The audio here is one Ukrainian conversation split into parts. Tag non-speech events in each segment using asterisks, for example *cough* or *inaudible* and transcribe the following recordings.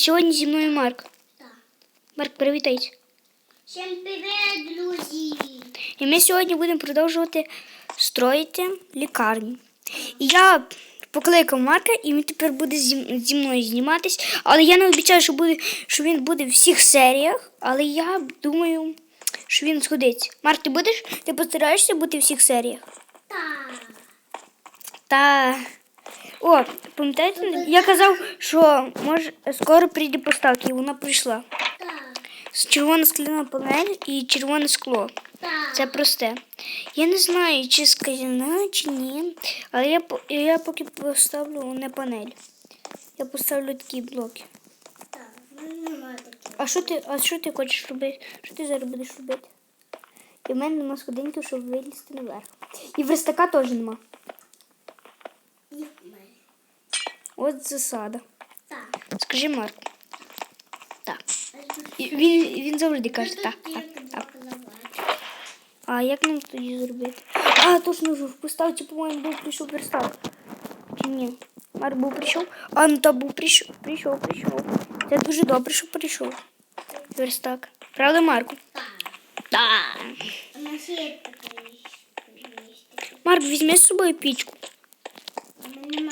сьогодні зі мною Марк. Так. Марк, привітайся. Всім привіт, друзі! І ми сьогодні будемо продовжувати строїти лікарню. І я покликав Марка, і він тепер буде зі, зі мною зніматись. Але я не обіцяю, що, буде, що він буде в всіх серіях, але я думаю, що він згодиться. Марк, ти будеш? Ти постараєшся бути в всіх серіях? Так. Та. О, пам'ятаєте, я казав, що може скоро прийде поставки, і вона прийшла. Так. Червона скляна панель і червоне скло. Так. Це просте. Я не знаю, чи скляна, чи ні. Але я, я поки поставлю не панель. Я поставлю такі блоки. Так. У немає таких. А що ти, а що ти хочеш робити? Що ти зараз будеш робити? І в мене нема сходинки, щоб вилізти наверх. І верстака теж нема. Їх в мене. От засада. Так. Скажи Марк. Так. А тут І Він, він завжди каже так, є так, тобі так. казати. А як нам тоді зробити? А, точно ж в поставці, по-моєму, був прийшов верстак. Чи ні? Марк був прийшов? А, ну та був прийшов, прийшов, прийшов. Це дуже добре, що прийшов. Верстак. Правда, Марку? Так. Так. У нас є таке. є таке. Марк, візьми з собою пічку. У.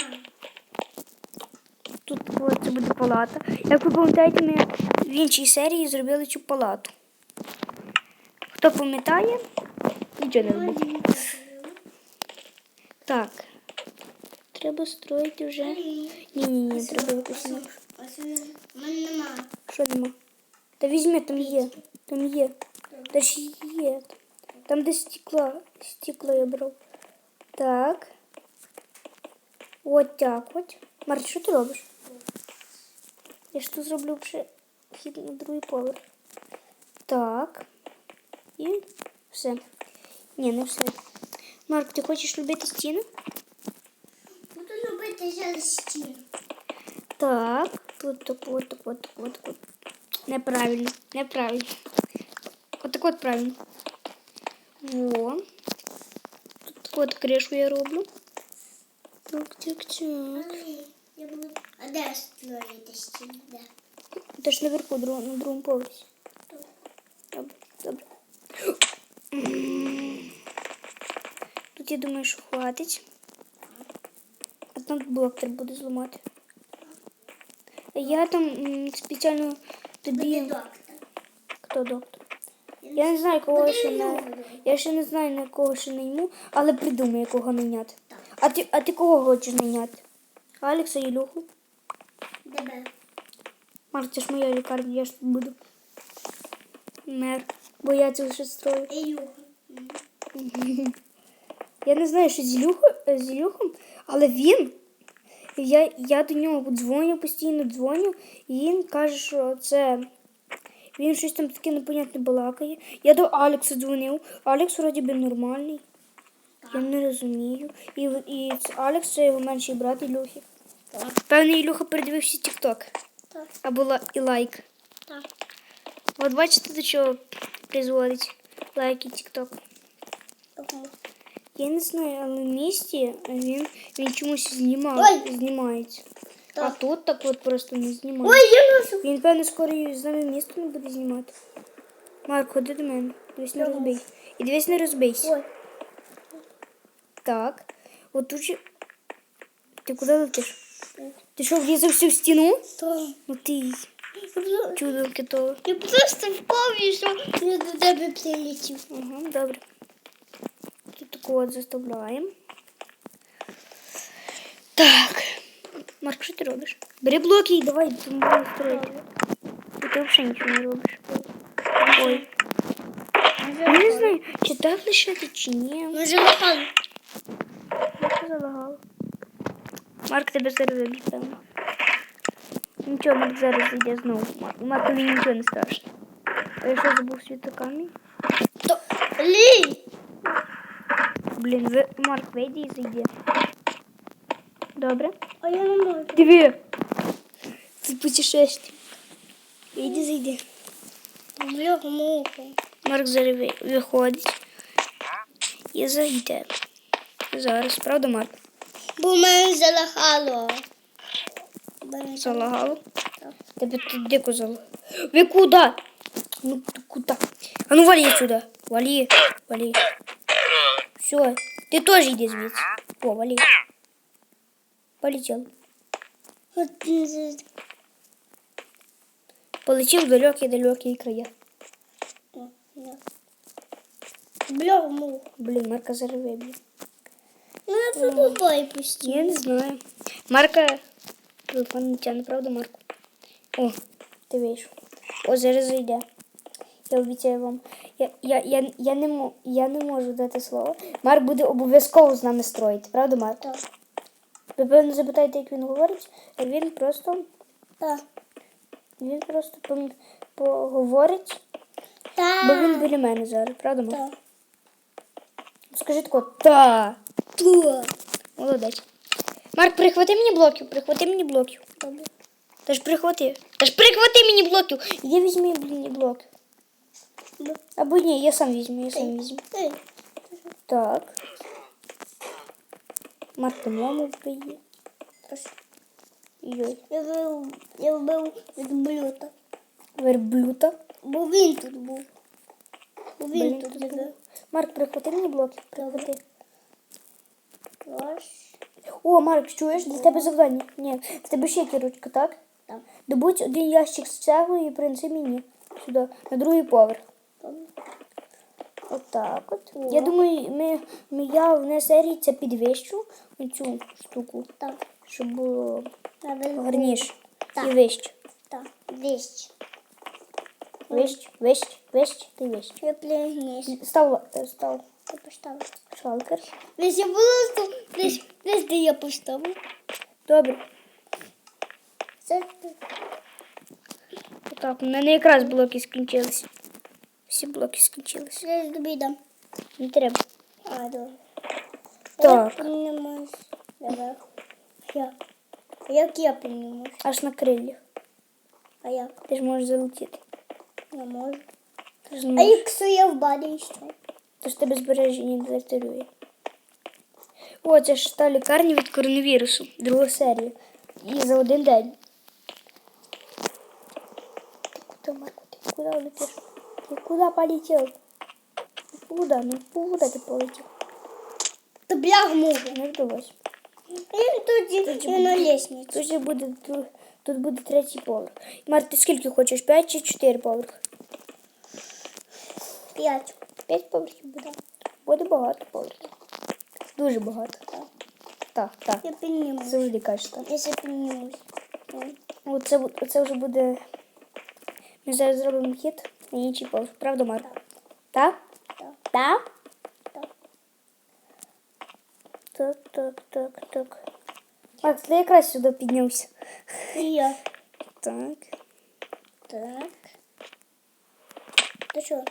Тут це буде палата. Як ви пам'ятаєте, ми в іншій серії зробили цю палату. Хто пам'ятає? Нічого не робить. Так. Треба строїти вже. Ні, ні, ні, треба якось. Що нема? Та візьми, там є. Там є. Та ж є. Там де стекла. Стекло я брав. Так. От так от. Март, що ти робиш? Я ж тут зроблю ще вхід на другий поверх. Так. І все. Ні, не все. Марк, ти хочеш робити стіну? Буду робити зараз стіну. Так, тут так от, так от, так от, так от. Неправильно, неправильно. От так от правильно. Во. Тут таку от кришу я роблю. Так, так, так. Я буду... А де створити стіну? Де? Це ж наверху, друг- на другому поверсі. Добре, добре. Тут я думаю, що хватить. А там блок треба буде зламати. А я там спеціально тобі. Доктор. Хто доктор? Я не знаю, кого ще на. Я ще не знаю, на кого ще найму, але придумаю, кого найняти. А ти, а ти кого хочеш найняти? Алекса Ілюху? Тебе. Марк, це ж моя лікарня, я ж тут буду. Мер. Бо я це вже строю. Ілюха. Я не знаю, що з Ілюхом, з Ілюхом, але він. Я, я до нього дзвоню, постійно дзвоню, і він каже, що це. Він щось там таке непонятне балакає. Я до Алекса дзвонив. Алекс вроді би нормальний. Я не розумію. І, і Алекс це його менший брат Ілюхи. Так. Певний Ілюха передивився тік-ток. Так. Або ла- і лайк. Так. От бачите, до чого призводить лайк і тік-ток. Тому. Я не знаю, але в місті він, він чомусь знімав, Ой! знімається. А Так. тут так от просто не знімає. Ой, я ношу. Він, певно, скоро і з нами місто не буде знімати. Марк, ходи до мене. Дивись не розбийся. І дивись не розбийся. Ой. Так. От тут же. Ти куди летиш? Ти що, врізався в стіну? Так. Ну ти чудо китове. Я просто впав що я до тебе прилетів. Ага, добре. Тут таку от заставляємо. Так. Марк, що ти робиш? Бери блоки і давай там будемо строїти. Ти взагалі нічого не робиш. Ой. Я не знаю, чи так лишити, чи ні. Може, лопан. Я залагала. Марк тебе зараз певно. Нічого, Марк зараз йде знову. Марк, Маркові нічого не страшно. А я що забув світокамінь? То лій. Блін, ви... Марк, вийди і зайди. Добре? А я не можу. Диви. Це путешествие. Іди зайди. Бляха, муха. Марк зараз ви- виходить і зайде. Зараз, правда, Марк? Бо мене залагало. Залагало. Так. Тебе тут дико зало. Ви куда? Ну ты куда? А ну вали сюда. Вали, вали. Все, ты тоже иди звідси. О, вали. Полетел. Полетел в далекі-далекі края. Бля. Блін, Марка зараз виб'є. Ну, я подумай пусти. Я не знаю. Марка. Телефон не тягне, правда, Марку? О, ти вийшов. О, зараз зайде. Я обіцяю вам. Я, я, я, я, не, мо- я не можу дати слово. Марк буде обов'язково з нами строїти, правда, Марк? Так. Ви певно запитаєте, як він говорить, він просто, Так. він просто поговорить, бо він біля мене зараз, правда, Марк? Так. Скажи тако, та. Молодець. Марк, прихвати мені блоків, прихвати мені блоків. Добре. Та ж прихвати. Та ж прихвати мені блоків. Іди візьми мені блоки. Б- Або ні, я сам візьму, я сам візьму. Так. Марк, ти маму вбиє. Йой. Я вбив, я вбив верблюда. Верблюта. Бо він тут був. Бо він Блін, тут тут був. Марк, прихвати мені блоки. Прихвати. О, Марк, чуєш, для тебе завдання. Ні, в тебе ще кірочка, так? Там. Добудь один ящик з цеглою і принеси мені сюди, на другий поверх. Отак от. О. Я думаю, ми, ми я в не серії це підвищу цю штуку, Так. щоб було гарніше. Так. І вище. Так. Вещь. Вище, вище, вище, ти вище. Я плюс. Став, став Я поставлю. шалкер. Десь я просто, десь, десь де я поставлю. Добре. Це Отак, у мене якраз блоки скінчилися. Всі блоки скінчилися. десь тобі дам. Не треба. А, добре. Так. Я піднімусь наверх. Як? А як я піднімусь? Аж на криллях. А як? Ти ж можеш залетіти. Не можу. Ти ж не А можеш. якщо я в барі що? Тож тебе збереження не вартує. О, це ж та лікарня від коронавірусу. Друга серія. І за один день. Ти куди, Марко? Ти куди летиш? Ти куди полетів? Ти Куди? Ну куди ти полетів? Та блях можу. Не вдалося. Він тут і на лестниці. Тут же буде тут, тут буде третій поверх. Марк, ти скільки хочеш? П'ять чи чотири поверхи? П'ять. П'ять поверхів буде. Буде багато поверхів. Дуже багато. Так. Так, так. Я піднімусь. Завжди кажеш так. Якщо піднімусь. Ой. Оце, оце вже буде. Ми зараз зробимо хід на інший поверх. Правда, Марк? Так? Так. Так? Так. Так, так, так, так. Макс, ти якраз сюди піднявся. І я. Так. Так. Ти що?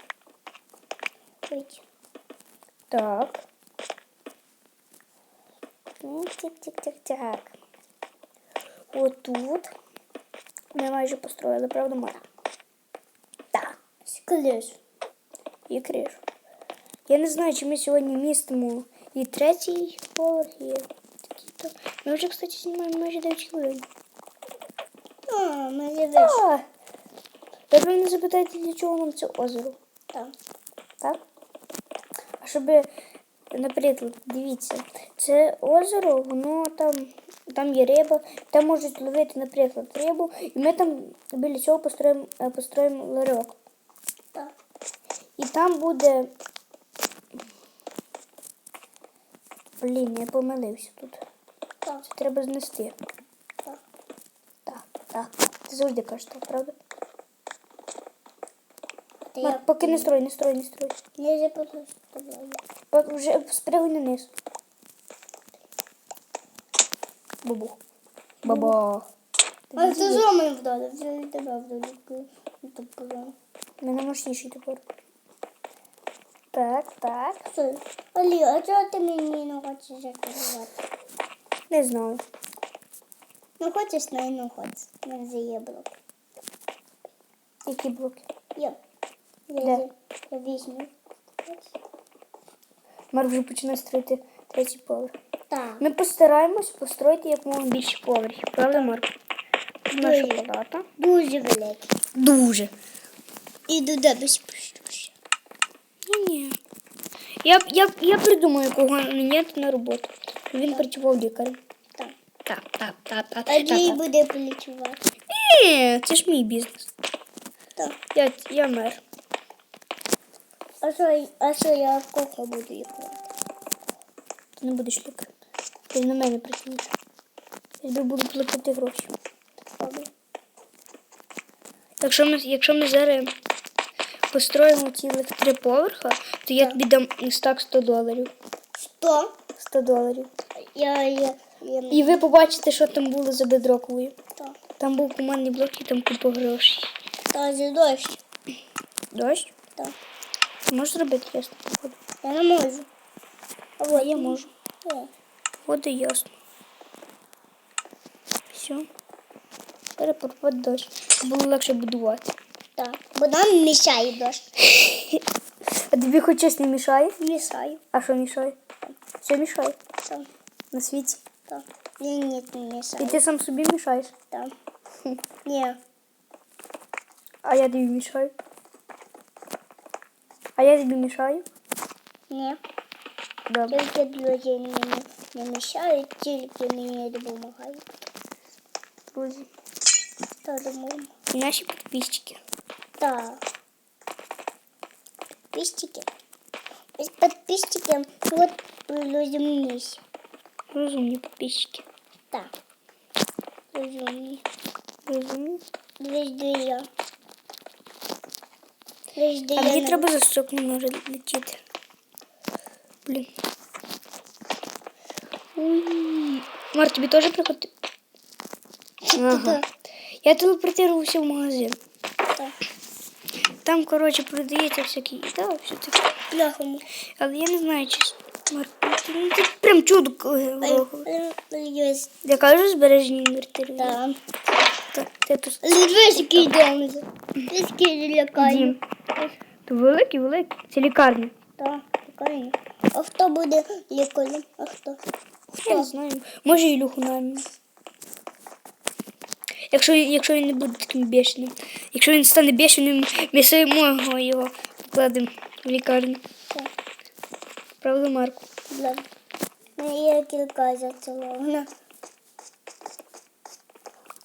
Вийти. Так. Ну, тик-тик-тик-так. Отут. Ми майже построїли, правда, Марк? Так. Склеш. І кришу. Я не знаю, чи ми сьогодні містимо і третій поверх, і такий-то. Ми вже, кстати, знімаємо майже 9 хвилин. А, ми живеш. Так. Ви мене запитаєте, для чого нам це озеро? Так. Так? Щоб, наприклад, дивіться, це озеро, воно там, там є риба, там можуть ловити, наприклад, рибу, і ми там біля цього построїмо, е, построїмо ларьок. І там буде. Блін, я помилився тут. Це треба знести. Так. Так, так. Ти завжди кажеш так, правда? Та Марк, я поки не строй, не строй, не строй. не запитаюсь з тобою. Поки вже спригуй на низ. Бабух. Баба. А це ми вдали? Вже і тебе вдали. У мене мощніший тепер. Так, так. Що? Олі, а чого ти мені не хочеш заказувати? Не знаю. Ну хочеш, ну і не хочеш. Не вже блок. Які блоки. Я. Де? візьму. Марк вже починає строїти третій поверх. Так. Ми постараємось построїти як можна більше поверхів, правда, Марк? наша палата. Дуже великий. Дуже. І до тебе спущуся. Ні. Я, я, я придумаю, кого наняти на роботу. Він працював лікарем. Так. Так, так, так, так. А так, буде полічувати. Ні, це ж мій бізнес. Так. Я, я мер. А що, а що я кого буду лікувати? Ти не будеш лікарем. Ти на мене працюєш. Я тобі буду платити гроші. Добре. Так що ми, якщо ми зараз построїмо цілих три поверха, то я тобі дам стак 100 доларів. Що? 100 доларів. Я, я, я, І ви побачите, що там було за бедроковою. Так. Там був командний блок і там купа грошей. Та за дощ. Дощ? Так. Можеш зробити ясно походу? Я не можу. А вот я можу. Е. Води ясно. Все. Тепер пропад дощ. Було легше будувати. Так. Бо нам мішає дощ. *laughs* А тобі хоч щось не мішає? Мішає. А що мішає? Все мішає Так. на світі. Так. Ні, ні, не І мішає. ти сам собі мішаєш. Так. Ні. А я тобі мішаю. А я тобі мішаю. Ні. Добре. Тільки друзі мені не мішають, тільки мені допомагають. Друзі. Та думаю. Наші підписчики. Так. Подписчики. Без подписчики вот розумність. Розумні підписчики. Так. Розумні. Розумні. Везде я. А мені треба за сок не може летіти. Блін. Мар, тобі теж приходить? Ага. Я телепортувався в магазин. Так. Там, коротше, продається всякі да, все таке. Бляхому. Але я не знаю, чи Марк, ну, це прям чудо. Я кажу, збережені інвертири. Так. Так, ти тут Дивись, який дом. Дивись, який лякає. То великий, великий. Це лікарня. Так, лякає. А хто буде лікарем? А хто? Я не Хто? знаю. Може Ілюху наймемо. Якщо, якщо він не буде таким бешеним. Якщо він стане бешеним, ми самого його покладемо в лікарню. Так. Правда, Марку? Бля. Ну, є кілька зацілована.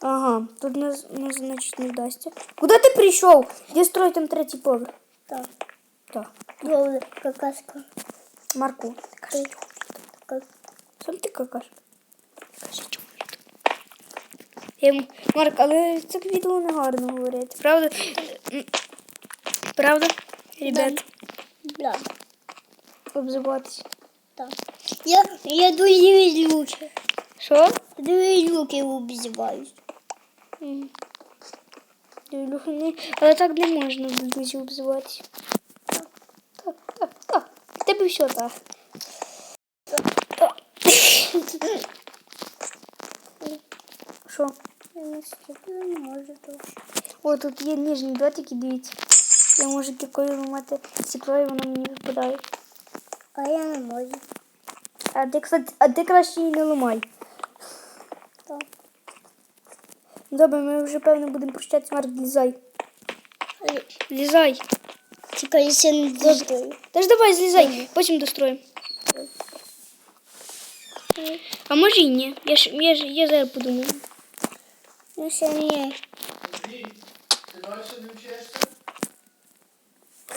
Ага, тут нас, нас значить не вдасться. Куди ти прийшов? Де строїть там третій поверх? Так. Так. Добре, какашка. Марку, сам ти какаш. Кажи, чому ж ти? Я йому, Марк, але це відео не гарно говорити. Правда? Правда, ребят? Бля. Обзиватися. Так. Я, я дуже люблю. Що? Дуже люблю обзиваюсь. Але так не можна друзів обзиватися. Так, так, так, так. В тебе все так. Що? Я не стіплю, не можу довше. О, тут є ніжні дотики, дивіться. Я можу кікою ламати стекло, і воно мені випадає. А я не можу. А ти, кстати, а ти краще її не ламай. Так. Добре, ми вже певно будемо прощатися, Марк, злізай. Але Злізай. Тільки я не достою. Та ж давай, злізай, потім достроїмо. А може і ні. Я, ж, я, ж, я зараз подумаю. Ну, ще ні. Андрій, ти далі не вчишся?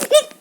З ким?